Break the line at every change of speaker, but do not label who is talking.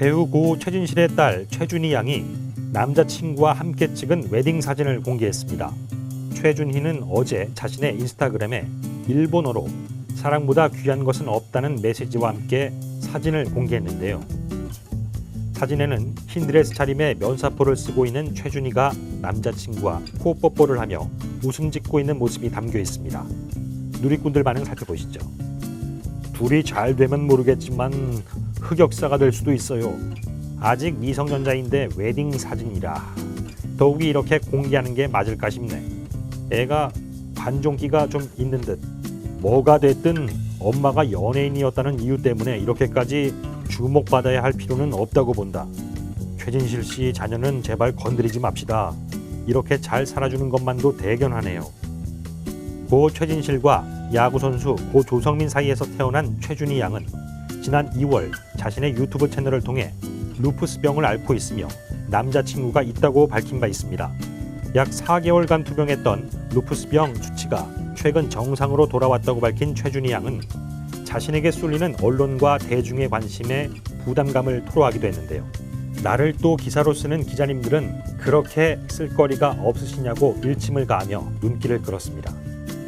배우 고 최진실의 딸 최준희 양이 남자친구와 함께 찍은 웨딩 사진을 공개했습니다. 최준희는 어제 자신의 인스타그램에 일본어로 사랑보다 귀한 것은 없다는 메시지와 함께 사진을 공개했는데요. 사진에는 흰 드레스 차림에 면사포를 쓰고 있는 최준희가 남자친구와 코 뽀뽀를 하며 웃음 짓고 있는 모습이 담겨 있습니다. 누리꾼들 반응 살펴보시죠. 둘이 잘 되면 모르겠지만 흑역사가 될 수도 있어요. 아직 미성년자인데 웨딩 사진이라 더욱이 이렇게 공개하는 게 맞을까 싶네. 애가 관종기가 좀 있는 듯. 뭐가 됐든 엄마가 연예인이었다는 이유 때문에 이렇게까지 주목받아야 할 필요는 없다고 본다. 최진실 씨 자녀는 제발 건드리지 맙시다. 이렇게 잘 살아주는 것만도 대견하네요. 고 최진실과 야구 선수 고 조성민 사이에서 태어난 최준희 양은 지난 2월 자신의 유튜브 채널을 통해 루푸스병을 앓고 있으며 남자친구가 있다고 밝힌 바 있습니다. 약 4개월간 투병했던 루푸스병 수치가 최근 정상으로 돌아왔다고 밝힌 최준희 양은 자신에게 쏠리는 언론과 대중의 관심에 부담감을 토로하기도 했는데요. 나를 또 기사로 쓰는 기자님들은 그렇게 쓸거리가 없으시냐고 일침을 가하며 눈길을 끌었습니다.